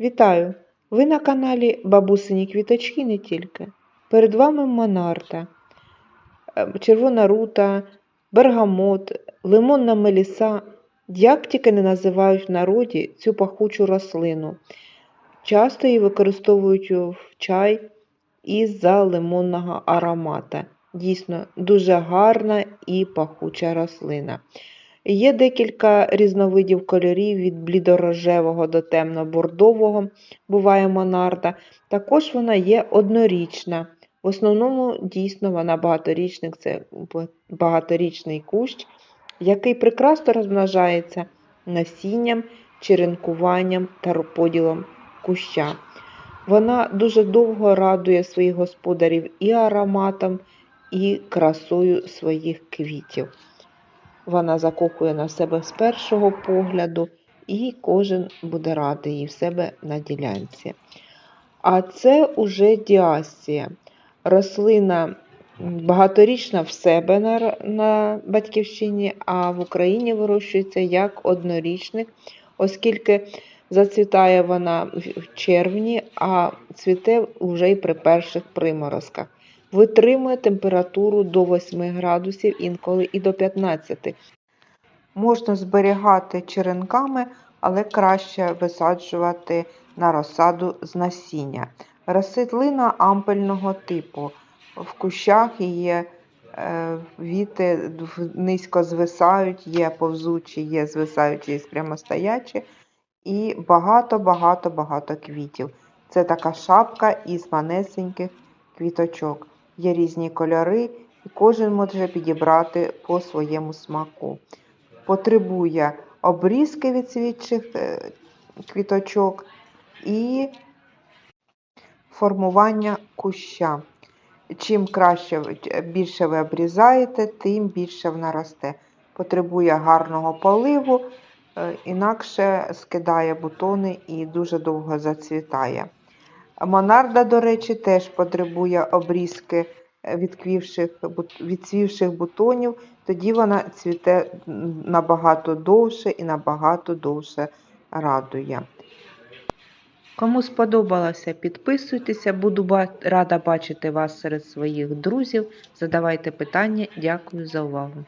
Вітаю! Ви на каналі Бабусині квіточки не тільки. Перед вами Монарта, е, червона рута, бергамот, лимонна меліса. Як тільки не називають в народі цю пахучу рослину. Часто її використовують в чай із-за лимонного аромата. Дійсно, дуже гарна і пахуча рослина. Є декілька різновидів кольорів від блідорожевого до темно-бордового, буває монарда. Також вона є однорічна. В основному, дійсно, вона багаторічник, це багаторічний кущ, який прекрасно розмножається насінням, черенкуванням та поділом куща. Вона дуже довго радує своїх господарів і ароматом, і красою своїх квітів. Вона закохує на себе з першого погляду, і кожен буде радий її в себе на ділянці. А це уже діасія. Рослина багаторічна в себе на, на батьківщині, а в Україні вирощується як однорічник, оскільки зацвітає вона в червні, а цвіте вже й при перших приморозках. Витримує температуру до 8 градусів, інколи і до 15. Можна зберігати черенками, але краще висаджувати на розсаду з насіння. Рослина ампельного типу. В кущах є е, віти низько звисають, є повзучі, є звисаючі, є прямостоячі, і багато-багато-багато квітів. Це така шапка із манесеньких квіточок. Є різні кольори, і кожен може підібрати по своєму смаку. Потребує обрізки від свідчих е, квіточок і формування куща. Чим краще більше ви обрізаєте, тим більше вона росте. Потребує гарного поливу, е, інакше скидає бутони і дуже довго зацвітає. Монарда, до речі, теж потребує обрізки відквівших, відцвівших бутонів, тоді вона цвіте набагато довше і набагато довше радує. Кому сподобалося, підписуйтеся, буду рада бачити вас серед своїх друзів. Задавайте питання. Дякую за увагу.